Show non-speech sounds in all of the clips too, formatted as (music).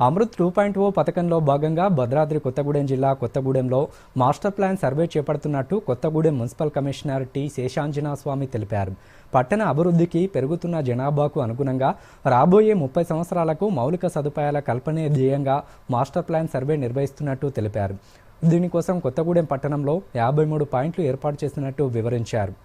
Amrit two point ఓ పథకంలో భాగంగా భద్రాద్రి కొత్తగూడెం జిల్లా కొత్తగూడెంలో master plan survey చేపడుతున్నట్టు Kothagudem municipal commissioner T Seshanjanaswamy తెలిపారు. పట్టణ అభివృద్ధికి పెరుగుతున్న జనాభాకు అనుగుణంగా రాబోయే ముప్పై సంవత్సరాలకు మౌలిక సదుపాయాల కల్పనే ధ్యేయంగా మాస్టర్ ప్లాన్ సర్వే నిర్వహిస్తున్నట్టు తెలిపారు. దీనికోసం కొత్తగూడెం పట్టణంలో యాభై మూడు పాయింట్లు ఏర్పాటు చేసినట్టు వివరించారు.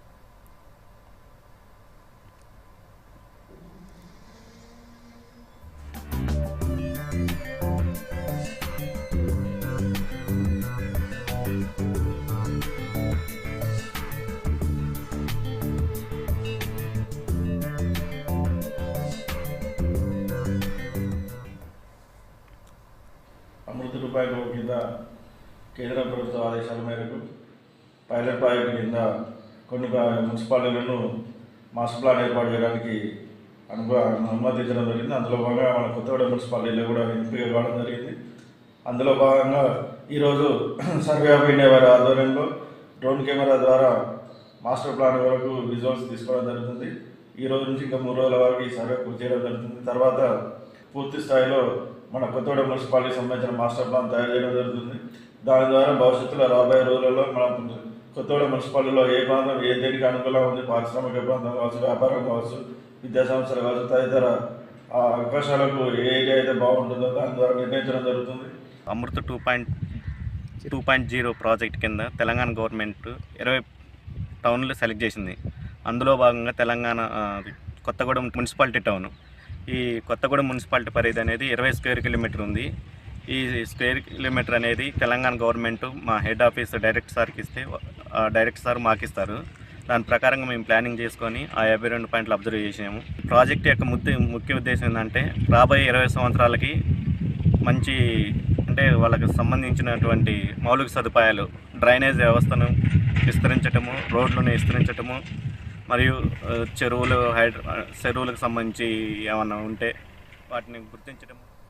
అమృత రూపాయలు కింద కేంద్ర ప్రభుత్వ ఆదేశాల మేరకు పైలట్ ప్రాజెక్టు కింద కొన్ని మున్సిపాలిటీలను మాస్టర్ ప్లాన్ ఏర్పాటు చేయడానికి అనుభవ అనుమతించడం జరిగింది. అందులో భాగంగా మన కొత్తగూడ మున్సిపాలిటీలో కూడా ఎంపిక కావడం జరిగింది. అందులో భాగంగా ఈరోజు (clears throat) సర్వే ఆఫ్ ఇండియా వారి ఆధ్వర్యంలో డ్రోన్ కెమెరా ద్వారా మాస్టర్ ప్లాన్ వరకు విజువల్స్ తీసుకోవడం జరుగుతుంది. ఈ రోజు నుంచి ఇంకా మూడు రోజుల వరకు ఈ సర్వే పూర్తి చేయడం జరుగుతుంది. తర్వాత పూర్తి స్థాయిలో మన కొత్తగూడ మున్సిపాలిటీకి సంబంధించిన మాస్టర్ ప్లాన్ తయారు చేయడం జరుగుతుంది. దాని ద్వారా భవిష్యత్తులో రాబోయే రోజులలో మనం కొత్తగూడ మున్సిపాలిటీలో ఏ ప్రాంతం ఏ దేనికి అనుకూలంగా ఉంది పారిశ్రామిక ప్రాంతం కావచ్చు వ్యాపారం కావచ్చు విద్యా సంస్థలు కావచ్చు తదితర ఆ అవకాశాలకు ఏ ఏరియా అయితే బాగుంటుందో దాని ద్వారా నిర్ణయించడం జరుగుతుంది. Amrut two point two point zero project కింద తెలంగాణ గవర్నమెంట్ ఇరవై టౌన్లు సెలెక్ట్ చేసింది. అందులో భాగంగా తెలంగాణ కొత్తగూడెం మున్సిపాలిటీ టౌన్. ఈ కొత్తగూడెం మున్సిపాలిటీ పరిధి అనేది ఇరవై స్క్వేర్ కిలోమీటర్ ఉంది. ఈ స్క్వేర్ కిలోమీటర్ అనేది తెలంగాణ గవర్నమెంట్ మా హెడ్ ఆఫీస్ డైరెక్ట్ సార్కి ఇస్తే ఆ డైరెక్ట్ సార్ మాకు ఇస్తారు దాని ప్రకారంగా మేము ప్లానింగ్ చేసుకొని ఆ యాభై రెండు పాయింట్లు అబ్జర్వ్ చేసాము. ప్రాజెక్ట్ యొక్క ముద్ద ముఖ్య ఉద్దేశం ఏంటంటే రాబోయే ఇరవై సంవత్సరాలకి మంచి అంటే వాళ్ళకి సంబంధించినటువంటి మౌలిక సదుపాయాలు డ్రైనేజ్ వ్యవస్థను విస్తరించటము రోడ్లను విస్తరించటము మరియు చెరువులు హైడ్ర చెరువులకు సంబంధించి ఏమన్నా ఉంటే వాటిని గుర్తించడం